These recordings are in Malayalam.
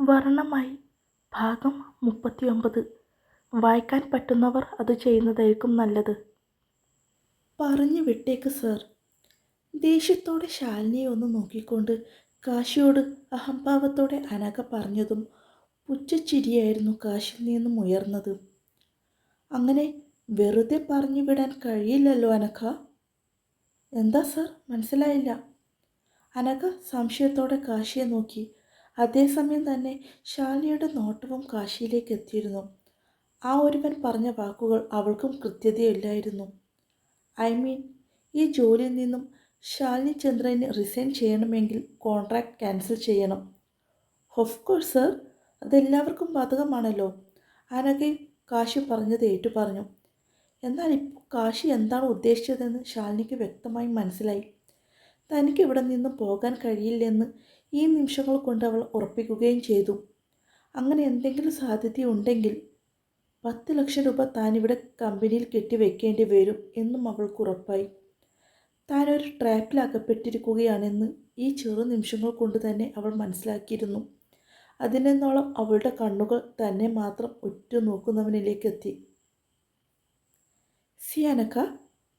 വർണമായി. ഭാഗം മുപ്പത്തിയൊമ്പത്. വായിക്കാൻ പറ്റുന്നവർ അത് ചെയ്യുന്നതായിരിക്കും നല്ലത്. പറഞ്ഞു വിട്ടേക്ക് സർ. ദേഷ്യത്തോടെ ശാലിനിയെ ഒന്ന് നോക്കിക്കൊണ്ട് കാശിയോട് അഹംഭാവത്തോടെ അനക പറഞ്ഞതും പുച്ഛച്ചിരിയായിരുന്നു കാശിൽ നിന്നും ഉയർന്നത്. അങ്ങനെ വെറുതെ പറഞ്ഞു വിടാൻ കഴിയില്ലല്ലോ അനഘ. എന്താ സർ? മനസ്സിലായില്ല. അനക സംശയത്തോടെ കാശിയെ നോക്കി അതേസമയം തന്നെ ശാലിയുടെ നോട്ടവും കാശിയിലേക്ക് എത്തിയിരുന്നു. ആ ഒരുവൻ പറഞ്ഞ വാക്കുകൾ അവൾക്കും കൃത്യതയില്ലായിരുന്നു. ഐ മീൻ ഈ ജോലിയിൽ നിന്നും ശാലിനി ചന്ദ്രന് റിസൈൻ ചെയ്യണമെങ്കിൽ കോൺട്രാക്ട് ക്യാൻസൽ ചെയ്യണം. ഓഫ് കോഴ്സ് സർ അതെല്ലാവർക്കും ബാധകമാണല്ലോ. അനഘയും കാശി പറഞ്ഞത് ഏറ്റു പറഞ്ഞു എന്നാൽ ഇപ്പോൾ കാശി എന്താണ് ഉദ്ദേശിച്ചതെന്ന് ശാലിനിക്ക് വ്യക്തമായി മനസ്സിലായി. തനിക്ക് ഇവിടെ നിന്ന് പോകാൻ കഴിയില്ലെന്ന് ഈ നിമിഷങ്ങൾ കൊണ്ട് അവൾ ഉറപ്പിക്കുകയും ചെയ്തു. അങ്ങനെ എന്തെങ്കിലും സാധ്യതയുണ്ടെങ്കിൽ പത്ത് ലക്ഷം രൂപ താനിവിടെ കമ്പനിയിൽ കെട്ടിവെക്കേണ്ടി വരും എന്നും അവൾക്ക് ഉറപ്പായി. താനൊരു ട്രാപ്പിലകപ്പെട്ടിരിക്കുകയാണെന്ന് ഈ ചെറു നിമിഷങ്ങൾ കൊണ്ട് തന്നെ അവൾ മനസ്സിലാക്കിയിരുന്നു. അതിനെന്നോളം അവളുടെ കണ്ണുകൾ തന്നെ മാത്രം ഉറ്റുനോക്കുന്നവനിലേക്ക് എത്തി. See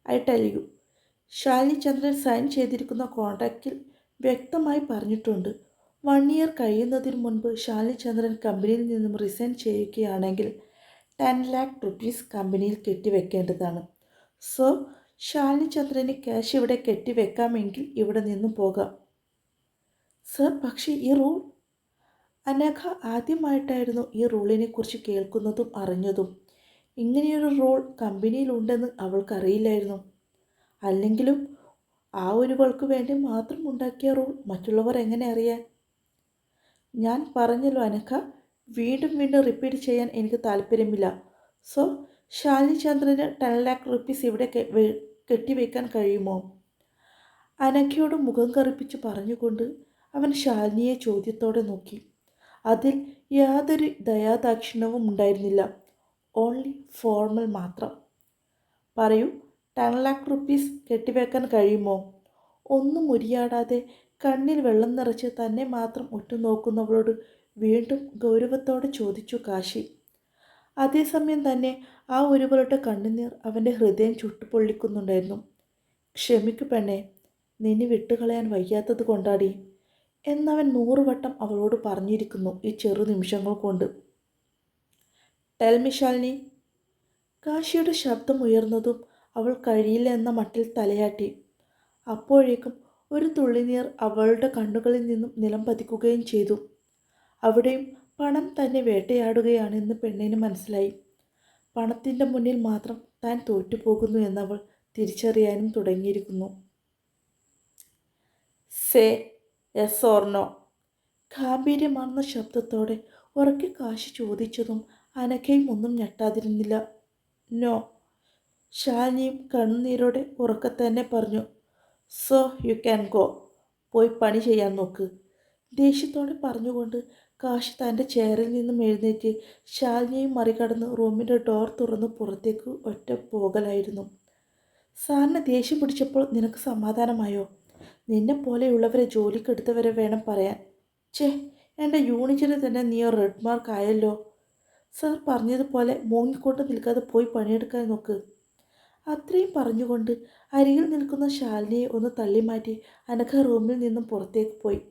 I tell you. Shalichandran sign ചെയ്തിരിക്കുന്ന കോൺട്രാക്റ്റിൽ വ്യക്തമായി പറഞ്ഞിട്ടുണ്ട്. വൺ ഇയർ കഴിയുന്നതിന് മുൻപ് ശാലി ചന്ദ്രൻ കമ്പനിയിൽ നിന്നും റിസൈൻ ചെയ്യുകയാണെങ്കിൽ ടെൻ ലാക്ക് റുപ്പീസ് കമ്പനിയിൽ കെട്ടിവെക്കേണ്ടതാണ്. സോ ശാലിനി ചന്ദ്രന് ക്യാഷ് ഇവിടെ കെട്ടിവെക്കാമെങ്കിൽ ഇവിടെ നിന്നും പോകാം. സർ പക്ഷേ ഈ റൂൾ അനഘ ആദ്യമായിട്ടായിരുന്നു ഈ റൂളിനെ കുറിച്ച് കേൾക്കുന്നതും അറിഞ്ഞതും. ഇങ്ങനെയൊരു റോൾ കമ്പനിയിലുണ്ടെന്ന് അവൾക്കറിയില്ലായിരുന്നു. അല്ലെങ്കിലും ആ ഒരുവൾക്ക് വേണ്ടി മാത്രം ഉണ്ടാക്കിയ റൂൾ മറ്റുള്ളവർ എങ്ങനെ അറിയാൻ? ഞാൻ പറഞ്ഞല്ലോ അനക്ക വീണ്ടും വീണ്ടും റിപ്പീറ്റ് ചെയ്യാൻ എനിക്ക് താല്പര്യമില്ല. സോ ശാലിനി ചന്ദ്രന് ടെൻ ലാക്ക് റുപ്പീസ് ഇവിടെ കെട്ടിവെക്കാൻ കഴിയുമോ? അനക്കയോട് മുഖം കറുപ്പിച്ച് പറഞ്ഞുകൊണ്ട് അവൻ ശാലിനിയെ ചോദ്യത്തോടെ നോക്കി. അതിൽ യാതൊരു ദയാദാക്ഷിണ്യവും ഉണ്ടായിരുന്നില്ല. ഓൺലി ഫോർമൽ മാത്രം. പറയൂ ടെൻ ലാക്ക് റുപ്പീസ് കെട്ടിവെക്കാൻ കഴിയുമോ? ഒന്നും ഉരിയാടാതെ കണ്ണിൽ വെള്ളം നിറച്ച് തന്നെ മാത്രം ഉറ്റുനോക്കുന്നവളോട് വീണ്ടും ഗൗരവത്തോടെ ചോദിച്ചു കാശി. അതേസമയം തന്നെ ആ ഒരുവളുടെ കണ്ണുനീർ അവന്റെ ഹൃദയം ചുട്ടുപൊള്ളിക്കുന്നുണ്ടായിരുന്നു. ക്ഷമിക്കു പെണ്ണെ നിന്നെ വിട്ടുകളയാൻ വയ്യാത്തത് കൊണ്ടാടി. എന്നവൻ നൂറുവട്ടം അവളോട് പറഞ്ഞിരിക്കുന്നു ഈ ചെറു നിമിഷങ്ങൾ കൊണ്ട്. ടെൽമി ശാലിനി കാശിയുടെ ശബ്ദം ഉയർന്നതും അവൾ കഴിയില്ല എന്ന മട്ടിൽ തലയാട്ടി. അപ്പോഴേക്കും ഒരു തുള്ളിനീർ അവളുടെ കണ്ണുകളിൽ നിന്നും നിലം പതിക്കുകയും ചെയ്തു. അവിടെയും പണം തന്നെ വേട്ടയാടുകയാണെന്ന് പെണ്ണിന് മനസ്സിലായി. പണത്തിന്റെ മുന്നിൽ മാത്രം താൻ തോറ്റുപോകുന്നു എന്നവൾ തിരിച്ചറിയാനും തുടങ്ങിയിരിക്കുന്നു. സേ എസ് ഓർണോ ഗാംഭീര്യമാർന്ന ശബ്ദത്തോടെ ഉറക്കി കാശ് ചോദിച്ചതും അനഘയും ഒന്നും ഞെട്ടാതിരുന്നില്ല. നോ ശാലിനിയും കണ്ണുനീരോടെ ഉറക്കെ തന്നെ പറഞ്ഞു സോ യു ക്യാൻ ഗോ. പോയി പണി ചെയ്യാൻ നോക്ക്. ദേഷ്യത്തോടെ പറഞ്ഞുകൊണ്ട് കാശി തന്റെ ചെയറിൽ നിന്നും എഴുന്നേറ്റ് ശാലിനിയും മറികടന്ന് റൂമിന്റെ ഡോർ തുറന്ന് പുറത്തേക്ക് ഒറ്റ പോകലായിരുന്നു. സാറിന് ദേഷ്യം പിടിച്ചപ്പോൾ നിനക്ക് സമാധാനമായോ? നിന്നെ പോലെയുള്ളവരെ ജോലിക്കെടുത്തവരെ വേണം പറയാൻ. ചേ എന്റെ യൂണിറ്റിന് തന്നെ നീ റെഡ് മാർക്ക് ആയല്ലോ സാർ പറഞ്ഞതുപോലെ മൂങ്ങിക്കൊണ്ട് നിൽക്കാതെ പോയി പണിയെടുക്കാൻ നോക്ക്. അത്രയും പറഞ്ഞുകൊണ്ട് അരികിൽ നിൽക്കുന്ന ശാലിനിയെ ഒന്ന് തള്ളിമാറ്റി അനഘ റൂമിൽ നിന്നും പുറത്തേക്ക് പോയി.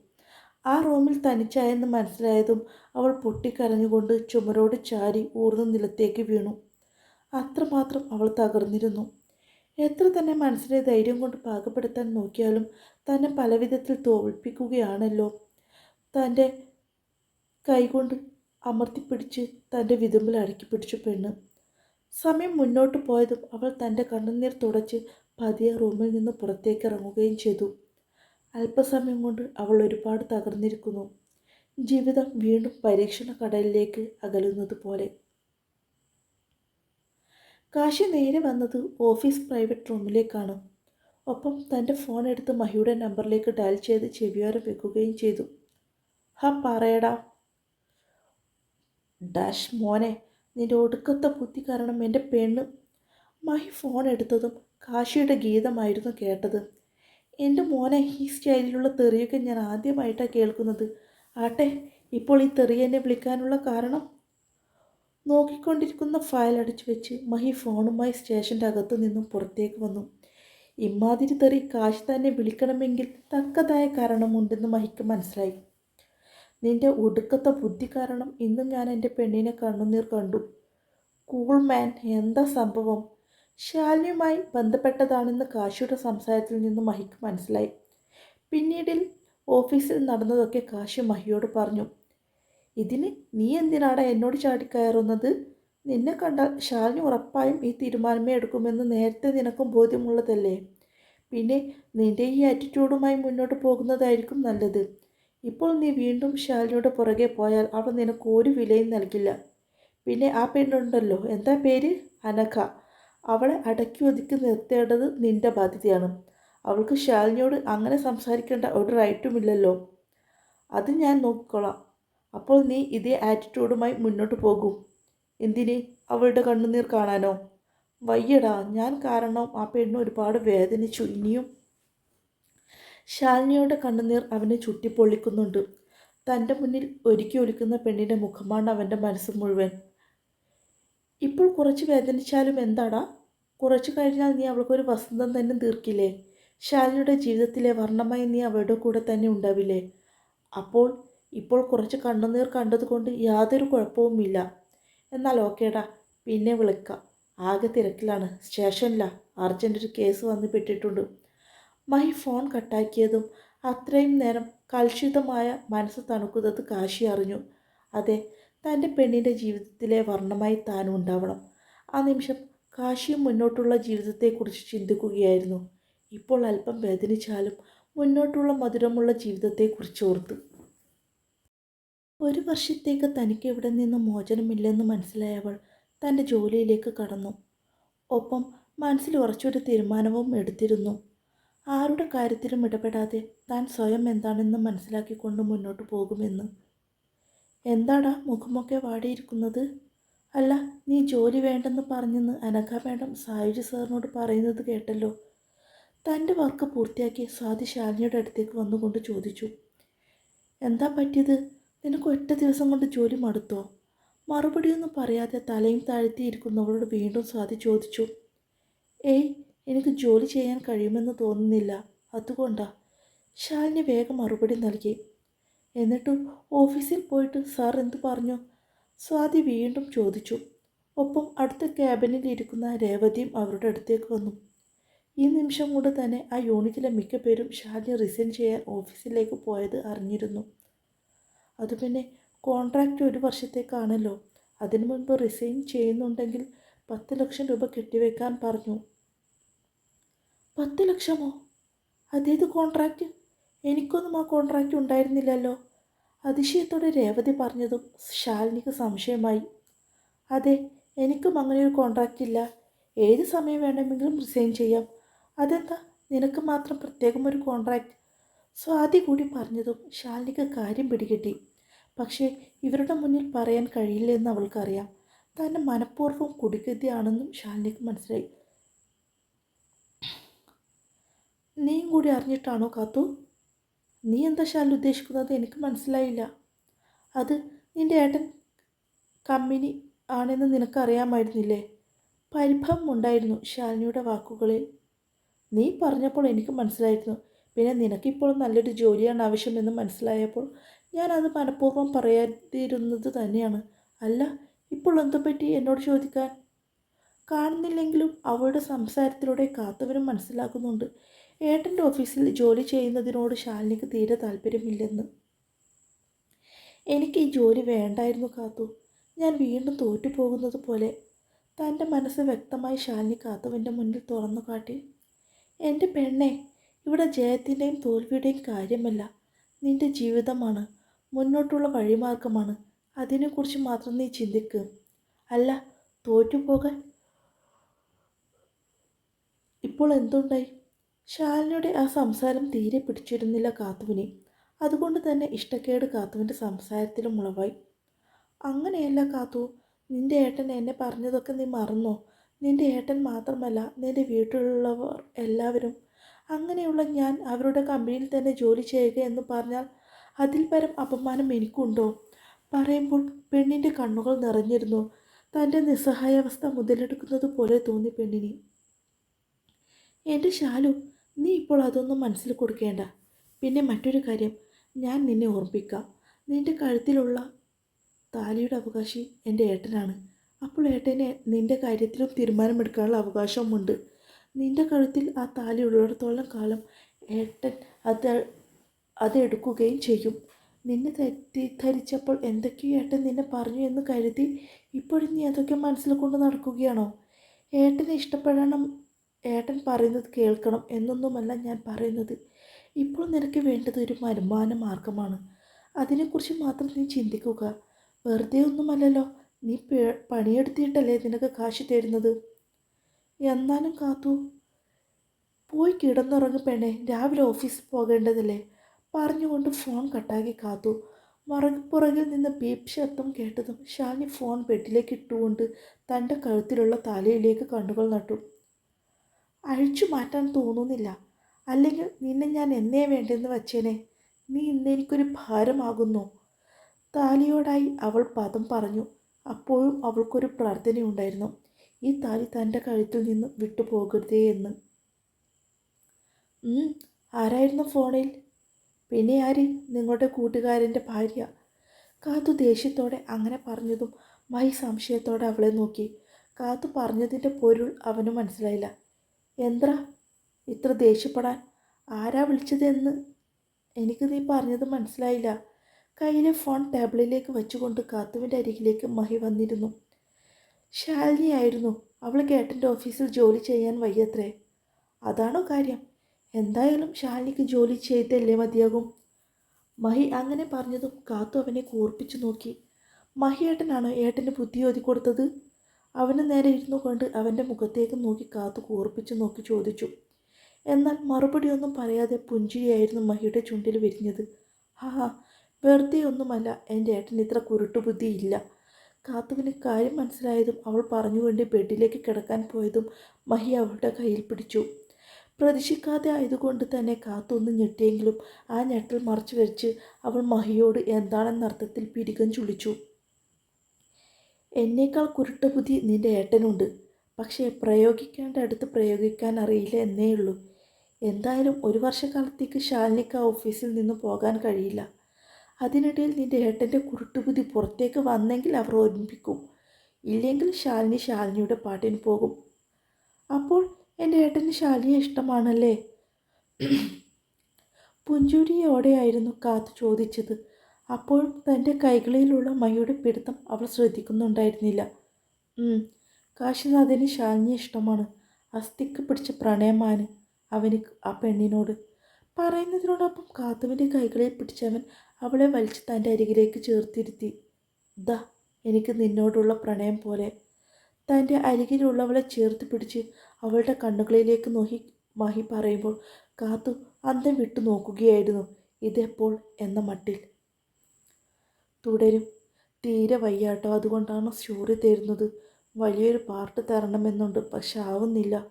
ആ റൂമിൽ തനിച്ചായെന്ന് മനസ്സിലായതും അവൾ പൊട്ടിക്കരഞ്ഞുകൊണ്ട് ചുമരോട് ചാരി ഊർന്ന നിലത്തേക്ക് വീണു. അത്രമാത്രം അവൾ തകർന്നിരുന്നു. എത്ര തന്നെ മനസ്സിനെ ധൈര്യം കൊണ്ട് പാകപ്പെടുത്താൻ നോക്കിയാലും തന്നെ പലവിധത്തിൽ തോൽപ്പിക്കുകയാണല്ലോ. തന്റെ കൈകൊണ്ട് അമർത്തിപ്പിടിച്ച് തന്റെ വിതുമ്പിൽ അടക്കി പിടിച്ചു പെണ്ണ്. സമയം മുന്നോട്ട് പോയതും അവൾ തന്റെ കണ്ണുനീർ തുടച്ച് പതിയെ റൂമിൽ നിന്ന് പുറത്തേക്ക് ഇറങ്ങുകയും ചെയ്തു. അല്പസമയം കൊണ്ട് അവൾ ഒരുപാട് തകർന്നിരിക്കുന്നു. ജീവിതം വീണ്ടും പരീക്ഷണ കടലിലേക്ക് അകലുന്നത് പോലെ. കാശി നേരെ വന്നത് ഓഫീസ് പ്രൈവറ്റ് റൂമിലേക്കാണ്. ഒപ്പം തന്റെ ഫോൺ എടുത്ത് മഹിയുടെ നമ്പറിലേക്ക് ഡയൽ ചെയ്ത് ചെവിയോരം വെക്കുകയും ചെയ്തു. ഹാ പറയടാ. ഡാഷ് മോനെ നിന്റെ ഒടുക്കത്തെ ബുദ്ധി കാരണം എന്റെ പെണ്ണ് മഹി ഫോൺ എടുത്തതും കാശിയുടെ ഗീതമായിരുന്നു കേട്ടത്. എന്റെ മോനെ ഈ സ്റ്റൈലിലുള്ള തെറിയൊക്കെ ഞാൻ ആദ്യമായിട്ടാണ് കേൾക്കുന്നത്. ആട്ടെ ഇപ്പോൾ ഈ തെറി എന്നെ വിളിക്കാനുള്ള കാരണം? നോക്കിക്കൊണ്ടിരിക്കുന്ന ഫയൽ അടിച്ചു വെച്ച് മഹി ഫോണുമായി സ്റ്റേഷന്റെ അകത്തു നിന്നും പുറത്തേക്ക് വന്നു. ഇമ്മാതിരി തെറി കാശ് തന്നെ വിളിക്കണമെങ്കിൽ തക്കതായ കാരണമുണ്ടെന്ന് മഹിക്ക് മനസ്സിലായി. നിന്റെ ഒടുക്കത്തെ ബുദ്ധി കാരണം ഇന്നും ഞാൻ എന്റെ പെണ്ണിനെ കണ്ണുനീർ കണ്ടു. കൂൾ മാൻ എന്താ സംഭവം? ശാലിനിയുമായി ബന്ധപ്പെട്ടതാണെന്ന് കാശിയുടെ സംസാരത്തിൽ നിന്ന് മഹിക്ക് മനസ്സിലായി. പിന്നീടിൽ ഓഫീസിൽ നടന്നതൊക്കെ കാശി മഹിയോട് പറഞ്ഞു. ഇതിന് നീ എന്തിനാടാ എന്നോട് ചാടിക്കയറുന്നത്? നിന്നെ കണ്ടാൽ ശാലിനി ഉറപ്പായും ഈ തീരുമാനമേ എടുക്കുമെന്ന് നേരത്തെ നിനക്കും ബോധ്യമുള്ളതല്ലേ? പിന്നെ നിന്റെ ഈ ആറ്റിറ്റ്യൂഡുമായി മുന്നോട്ട് പോകുന്നതായിരിക്കും നല്ലത്. ഇപ്പോൾ നീ വീണ്ടും ശാലിനിയുടെ പുറകെ പോയാൽ അവൾ നിനക്ക് ഒരു വിലയും നൽകില്ല. പിന്നെ ആ പെണ്ണുണ്ടല്ലോ. എന്താ പേര്? അനഘ. അവളെ അടക്കി ഒതുക്കി നിർത്തേണ്ടത് നിന്റെ ബാധ്യതയാണ്. അവൾക്ക് ശാലിനിയോട് അങ്ങനെ സംസാരിക്കേണ്ട ഒരു റൈറ്റുമില്ലല്ലോ. അത് ഞാൻ നോക്കിക്കോളാം. അപ്പോൾ നീ ഇതേ ആറ്റിറ്റ്യൂഡുമായി മുന്നോട്ട് പോകും. എന്തിന്? അവളുടെ കണ്ണുനീർ കാണാനോ? വയ്യടാ. ഞാൻ കാരണം ആ പെണ്ണ് ഒരുപാട് വേദനിച്ചു. ഇനിയും ശാലിനിയുടെ കണ്ണുനീർ അവനെ ചുട്ടിപ്പൊള്ളിക്കുന്നുണ്ട് തന്റെ മുന്നിൽ ഒരുക്കി ഒലിക്കുന്ന പെണ്ണിന്റെ മുഖമാണ് അവന്റെ മനസ്സ് മുഴുവൻ. ഇപ്പോൾ കുറച്ച് വേദനിച്ചാലും എന്താടാ? കുറച്ച് കഴിഞ്ഞാൽ നീ അവൾക്കൊരു വസന്തം തന്നെ തീർക്കില്ലേ? ശാലിനിയുടെ ജീവിതത്തിലെ വർണമായി നീ അവളുടെ കൂടെ തന്നെ ഉണ്ടാവില്ലേ? അപ്പോൾ ഇപ്പോൾ കുറച്ച് കണ്ണുനീർ കണ്ടതുകൊണ്ട് യാതൊരു കുഴപ്പവുമില്ല. എന്നാൽ ഓക്കേടാ പിന്നെ വിളിക്കാം. ആകെ തിരക്കിലാണ്. സ്റ്റേഷനിലാണ് അർജന്റ് ഒരു കേസ് വന്ന് പെട്ടിട്ടുണ്ട്. മഹി ഫോൺ കട്ടാക്കിയതും അത്രയും നേരം കലുഷിതമായ മനസ്സ് തണുക്കുന്നത് കാശി അറിഞ്ഞു. അതെ തന്റെ പെണ്ണിന്റെ ജീവിതത്തിലെ വർണമായി താനും ഉണ്ടാവണം. ആ നിമിഷം കാശിയും മുന്നോട്ടുള്ള ജീവിതത്തെക്കുറിച്ച് ചിന്തിക്കുകയായിരുന്നു. ഇപ്പോൾ അല്പം വേദനിച്ചാലും മുന്നോട്ടുള്ള മധുരമുള്ള ജീവിതത്തെക്കുറിച്ച് ഓർത്തു. ഒരു വർഷത്തേക്ക് തനിക്ക് ഇവിടെ നിന്ന് മോചനമില്ലെന്ന് മനസ്സിലായവൾ തന്റെ ജോലിയിലേക്ക് കടന്നു. ഒപ്പം മനസ്സിൽ ഉറച്ചൊരു തീരുമാനവും എടുത്തിരുന്നു. ആരുടെ കാര്യത്തിലും ഇടപെടാതെ താൻ സ്വയം എന്താണെന്ന് മനസ്സിലാക്കിക്കൊണ്ട് മുന്നോട്ട് പോകുമെന്ന്. എന്താടാ മുഖമൊക്കെ വാടിയിരിക്കുന്നത്? അല്ല നീ ജോലി വേണ്ടെന്ന് പറഞ്ഞെന്ന് അനഘ മേഡം സായുജ് സാറിനോട് പറയുന്നത് കേട്ടല്ലോ. തന്റെ വർക്ക് പൂർത്തിയാക്കി സ്വാതി ശാലിനിയുടെ അടുത്തേക്ക് വന്നുകൊണ്ട് ചോദിച്ചു. എന്താ പറ്റിയത്? നിനക്ക് ഒറ്റ ദിവസം കൊണ്ട് ജോലി മടുത്തോ? മറുപടിയൊന്നും പറയാതെ തലയും താഴ്ത്തിയിരിക്കുന്നവളോട് വീണ്ടും സ്വാതി ചോദിച്ചു. ഏയ് എനിക്ക് ജോലി ചെയ്യാൻ കഴിയുമെന്ന് തോന്നുന്നില്ല. അതുകൊണ്ടാ. ശാലിനി വേഗം മറുപടി നൽകി. എന്നിട്ട് ഓഫീസിൽ പോയിട്ട് സാർ എന്തു പറഞ്ഞു? സ്വാതി വീണ്ടും ചോദിച്ചു. ഒപ്പം അടുത്ത ക്യാബിനിൽ ഇരിക്കുന്ന രേവതിയും അവരുടെ അടുത്തേക്ക് വന്നു. ഈ നിമിഷം കൊണ്ട് തന്നെ ആ യൂണിറ്റിലെ മിക്ക പേരും ഷാലിനി റിസൈൻ ചെയ്യാൻ ഓഫീസിലേക്ക് പോയത് അറിഞ്ഞിരുന്നു. അത് പിന്നെ കോൺട്രാക്റ്റ് ഒരു വർഷത്തേക്കാണല്ലോ. അതിനു മുൻപ് റിസൈൻ ചെയ്യുന്നുണ്ടെങ്കിൽ പത്ത് ലക്ഷം രൂപ കെട്ടിവെക്കാൻ പറഞ്ഞു. പത്ത് ലക്ഷമോ? അതേത് കോൺട്രാക്റ്റ് എനിക്കൊന്നും ആ കോൺട്രാക്റ്റ് ഉണ്ടായിരുന്നില്ലല്ലോ. അതിശയത്തോടെ രേവതി പറഞ്ഞതും ശാലിനിക്ക് സംശയമായി. അതെ എനിക്കും അങ്ങനെ ഒരു കോൺട്രാക്റ്റ് ഇല്ല. ഏത് സമയം വേണമെങ്കിലും റിസൈൻ ചെയ്യാം. അതെന്താ? നിനക്ക് മാത്രം പ്രത്യേകം ഒരു കോൺട്രാക്റ്റ് സ്വാതി കൂടി പറഞ്ഞതും ശാലിനിക്ക് കാര്യം പിടികിട്ടി. പക്ഷേ ഇവരുടെ മുന്നിൽ പറയാൻ കഴിയില്ലെന്ന് അവൾക്കറിയാം. തന്നെ മനഃപൂർവം കുടികൃതിയാണെന്നും ശാലിനിക്ക് മനസ്സിലായി. നീയും കൂടി അറിഞ്ഞിട്ടാണോ കാത്തു? നീ എന്താ ശാലു ഉദ്ദേശിക്കുന്നത്? എനിക്ക് മനസ്സിലായില്ല. അത് നിന്റെ ഏട്ടൻ കമ്പനി ആണെന്ന് നിനക്കറിയാമായിരുന്നില്ലേ? പരിഭവം ഉണ്ടായിരുന്നു ശാലിനിയുടെ വാക്കുകളിൽ. നീ പറഞ്ഞപ്പോൾ എനിക്ക് മനസ്സിലായിരുന്നു. പിന്നെ നിനക്കിപ്പോൾ നല്ലൊരു ജോലിയാണ് ആവശ്യമെന്ന് മനസ്സിലായപ്പോൾ ഞാനത് മനഃപൂർവം പറയാതിരുന്നത് തന്നെയാണ്. അല്ല ഇപ്പോൾ എന്തുപറ്റി എന്നോട് ചോദിക്കാൻ? കാണുന്നില്ലെങ്കിലും അവളുടെ സംസാരത്തിലൂടെ കാത്തവരും മനസ്സിലാക്കുന്നുണ്ട്. ഏട്ടന്റെ ഓഫീസിൽ ജോലി ചെയ്യുന്നതിനോട് ശാലിനിക്ക് തീരെ താല്പര്യമില്ലെന്ന്. എനിക്ക് ഈ ജോലി വേണ്ടായിരുന്നു കാത്തു. ഞാൻ വീണ്ടും തോറ്റുപോകുന്നത് പോലെ തന്റെ മനസ്സ് വ്യക്തമായി ശാലിനി കാത്തുവിന്റെ മുന്നിൽ തുറന്നു കാട്ടി. എന്റെ പെണ്ണെ ഇവിടെ ജയത്തിന്റെയും തോൽവിയുടെയും കാര്യമല്ല. നിന്റെ ജീവിതമാണ്. മുന്നോട്ടുള്ള വഴിമാർഗമാണ്. അതിനെക്കുറിച്ച് മാത്രം നീ ചിന്തിക്കുക അല്ല തോറ്റുപോകാൻ ഇപ്പോൾ എന്തുണ്ടായി? ശാലിനിയുടെ ആ സംസാരം തീരെ പിടിച്ചിരുന്നില്ല കാത്തുവിനെ. അതുകൊണ്ട് തന്നെ ഇഷ്ടക്കേട് കാത്തുവിന്റെ സംസാരത്തിലും ഉളവായി. അങ്ങനെയല്ല കാത്തു നിന്റെ ഏട്ടൻ എന്നെ പറഞ്ഞതൊക്കെ നീ മറന്നോ? നിന്റെ ഏട്ടൻ മാത്രമല്ല നിന്റെ വീട്ടിലുള്ളവർ എല്ലാവരും. അങ്ങനെയുള്ള ഞാൻ അവരുടെ കമ്പനിയിൽ തന്നെ ജോലി ചെയ്യുക എന്ന് പറഞ്ഞാൽ അതിൽ പരം അപമാനം എനിക്കുണ്ടോ? പറയുമ്പോൾ പെണ്ണിന്റെ കണ്ണുകൾ നിറഞ്ഞിരുന്നു. തന്റെ നിസ്സഹായാവസ്ഥ മുതലെടുക്കുന്നത് പോലെ തോന്നി പെണ്ണിനെ. എന്റെ ശാലു നീ ഇപ്പോൾ അതൊന്നും മനസ്സിൽ കൊടുക്കേണ്ട. പിന്നെ മറ്റൊരു കാര്യം ഞാൻ നിന്നെ ഓർമ്മിപ്പിക്കാം. നിന്റെ കഴുത്തിലുള്ള താലിയുടെ അവകാശി എന്റെ ഏട്ടനാണ്. അപ്പോൾ ഏട്ടനെ നിന്റെ കാര്യത്തിലും തീരുമാനമെടുക്കാനുള്ള അവകാശവുമുണ്ട്. നിന്റെ കഴുത്തിൽ ആ താലി ഉള്ളിടത്തോളം കാലം ഏട്ടൻ അത് അതെടുക്കുകയും ചെയ്യും. നിന്നെ തെറ്റിദ്ധരിച്ചപ്പോൾ എന്തൊക്കെയോ ഏട്ടൻ നിന്നെ പറഞ്ഞു എന്ന് കരുതി ഇപ്പോഴും നീ അതൊക്കെ മനസ്സിൽ കൊണ്ട് നടക്കുകയാണോ? ഏട്ടനെ ഇഷ്ടപ്പെടണം ഏട്ടൻ പറയുന്നത് കേൾക്കണം എന്നൊന്നുമല്ല ഞാൻ പറയുന്നത്. ഇപ്പോൾ നിനക്ക് വേണ്ടത് ഒരു വരുമാന മാർഗമാണ്. അതിനെക്കുറിച്ച് മാത്രം നീ ചിന്തിക്കുക. വെറുതെ ഒന്നുമല്ലല്ലോ. നീ പണിയെടുത്തിട്ടല്ലേ നിനക്ക് കാശ് തരുന്നത്? എന്നാലും കാത്തു. പോയി കിടന്നുറങ്ങി പെണ്ണെ. രാവിലെ ഓഫീസിൽ പോകേണ്ടതല്ലേ? പറഞ്ഞുകൊണ്ട് ഫോൺ കട്ടാക്കി കാത്തു. മറകുപുറകിൽ നിന്ന് ബീപ് ശബ്ദം കേട്ടതും ഷാനി ഫോൺ ബെഡിലേക്ക് ഇട്ടുകൊണ്ട് തന്റെ കഴുത്തിലുള്ള തലയിലേക്ക് കണ്ണുകൾ നട്ടു. അഴിച്ചു മാറ്റാൻ തോന്നുന്നില്ല. അല്ലെങ്കിൽ നിന്നെ ഞാൻ എന്നേ വേണ്ടെന്ന് വച്ചേനെ. നീ ഇന്നെനിക്കൊരു ഭാരമാകുന്നു. താലിയോടായി അവൾ പദം പറഞ്ഞു. അപ്പോഴും അവൾക്കൊരു പ്രാർത്ഥനയുണ്ടായിരുന്നു. ഈ താലി തന്റെ കഴുത്തിൽ നിന്ന് വിട്ടുപോകരുതേ എന്ന്. ആരായിരുന്നു ഫോണിൽ? പിന്നെ ആര്? നിങ്ങളുടെ കൂട്ടുകാരന്റെ ഭാര്യ. കാത്തു ദേഷ്യത്തോടെ അങ്ങനെ പറഞ്ഞതും മൈ സംശയത്തോടെ അവളെ നോക്കി. കാത്തു പറഞ്ഞതിന്റെ പൊരുൾ അവന് മനസ്സിലായില്ല. എന്താ ഇത്ര ദേഷ്യപ്പെടാൻ? ആരാ വിളിച്ചതെന്ന്? എനിക്ക് നീ പറഞ്ഞത് മനസ്സിലായില്ല. കയ്യിലെ ഫോൺ ടേബിളിലേക്ക് വെച്ചുകൊണ്ട് കാത്തുവിന്റെ അരികിലേക്ക് മഹി വന്നിരുന്നു. ശാലിനിയായിരുന്നു അവൾ കേട്ടന്റെ ഓഫീസിൽ ജോലി ചെയ്യാൻ വയ്യത്രേ. അതാണോ കാര്യം? എന്തായാലും ശാലിനിക്ക് ജോലി ചെയ്തല്ലേ മതിയാകും? മഹി അങ്ങനെ പറഞ്ഞതും കാത്തു അവനെ കൂർപ്പിച്ചു നോക്കി. മഹി ഏട്ടനാണോ ഏട്ടന് ബുദ്ധി ഒതുക്കൊടുത്തത് കൊടുത്തത് അവന് നേരെ ഇരുന്നു കൊണ്ട് അവന്റെ മുഖത്തേക്ക് നോക്കി കാത്തു കൂർപ്പിച്ച് നോക്കി ചോദിച്ചു. എന്നാൽ മറുപടിയൊന്നും പറയാതെ പുഞ്ചിരിയായിരുന്നു മഹിയുടെ ചുണ്ടിൽ വിരിഞ്ഞത്. ഹാ വെറുതെ ഒന്നുമല്ല എന്റെ ഏട്ടൻ ഇത്ര കുരുട്ടുബുദ്ധിയില്ല. കാത്തുവിന് കാര്യം മനസ്സിലായതും അവൾ പറഞ്ഞുകൊണ്ട് ബെഡിലേക്ക് കിടക്കാൻ പോയതും മഹി അവളുടെ കയ്യിൽ പിടിച്ചു. പ്രതീക്ഷിക്കാതെ ആയതുകൊണ്ട് തന്നെ കാത്തൊന്ന് ഞെട്ടിയെങ്കിലും ആ ഞെട്ടൽ മറച്ചു വെച്ച് അവൾ മഹിയോട് എന്താണെന്നർത്ഥത്തിൽ പിരികം ചുളിച്ചു. എന്നേക്കാൾ കുരുട്ടബുദ്ധി നിന്റെ ഏട്ടനുണ്ട്. പക്ഷേ പ്രയോഗിക്കേണ്ട അടുത്ത് പ്രയോഗിക്കാൻ അറിയില്ല എന്നേ ഉള്ളൂ. എന്തായാലും ഒരു വർഷക്കാലത്തേക്ക് ശാലിനിക്ക് ആ ഓഫീസിൽ നിന്ന് പോകാൻ കഴിയില്ല. അതിനിടയിൽ നിന്റെ ഏട്ടന്റെ കുരുട്ടുബുദ്ധി പുറത്തേക്ക് വന്നെങ്കിൽ അവർ ഓർമ്മിപ്പിക്കും ഇല്ലെങ്കിൽ ശാലിനി ശാലിനിയുടെ പാട്ടിന് പോകും. അപ്പോൾ എന്റെ ഏട്ടന് ശാലിനിയെ ഇഷ്ടമാണല്ലേ? പുഞ്ചുരിയോടെയായിരുന്നു കാത്തു ചോദിച്ചത്. അപ്പോഴും തന്റെ കൈകളിലുള്ള മയുടെ പിടുത്തം അവൾ ശ്രദ്ധിക്കുന്നുണ്ടായിരുന്നില്ല. കാശിനാഥിന് ശാലിനി ഇഷ്ടമാണ്. അസ്ഥിക്ക് പിടിച്ച പ്രണയമാണ് അവന് ആ പെണ്ണിനോട്. പറയുന്നതിനോടൊപ്പം കാത്തുവിന്റെ കൈകളിൽ പിടിച്ചവൻ അവളെ വലിച്ച് തന്റെ അരികിലേക്ക് ചേർത്തിരുത്തി. ദാ എനിക്ക് നിന്നോടുള്ള പ്രണയം പോലെ. തന്റെ അരികിലുള്ളവളെ ചേർത്ത് പിടിച്ച് അവളുടെ കണ്ണുകളിലേക്ക് നോക്കി മാഹി പറയുമ്പോൾ കാത്തു അന്തം വിട്ടു നോക്കുകയായിരുന്നു. ഇതെപ്പോൾ എന്ന മട്ടിൽ. തുടരും. തീരെ വയ്യാട്ടോ. അതുകൊണ്ടാണ് സ്റ്റോറി തരുന്നത്? വലിയൊരു പാർട്ട് തരണമെന്നുണ്ട്. പക്ഷെ ആവുന്നില്ല.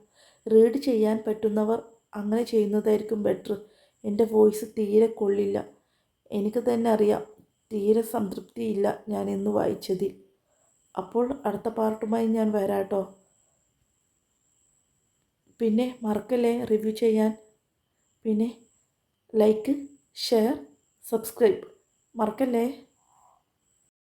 റീഡ് ചെയ്യാൻ പറ്റുന്നവർ അങ്ങനെ ചെയ്യുന്നതായിരിക്കും ബെറ്റർ എന്റെ വോയിസ് തീരെ കൊള്ളില്ല. എനിക്ക് തന്നെ അറിയാം. തീരെ സംതൃപ്തിയില്ല ഞാൻ ഇന്ന് വായിച്ചതിൽ. അപ്പോൾ അടുത്ത പാർട്ടുമായി ഞാൻ വരാട്ടോ. പിന്നെ മറക്കല്ലേ റിവ്യൂ ചെയ്യാൻ? പിന്നെ ലൈക്ക് ഷെയർ സബ്സ്ക്രൈബ് മറക്കല്ലേ?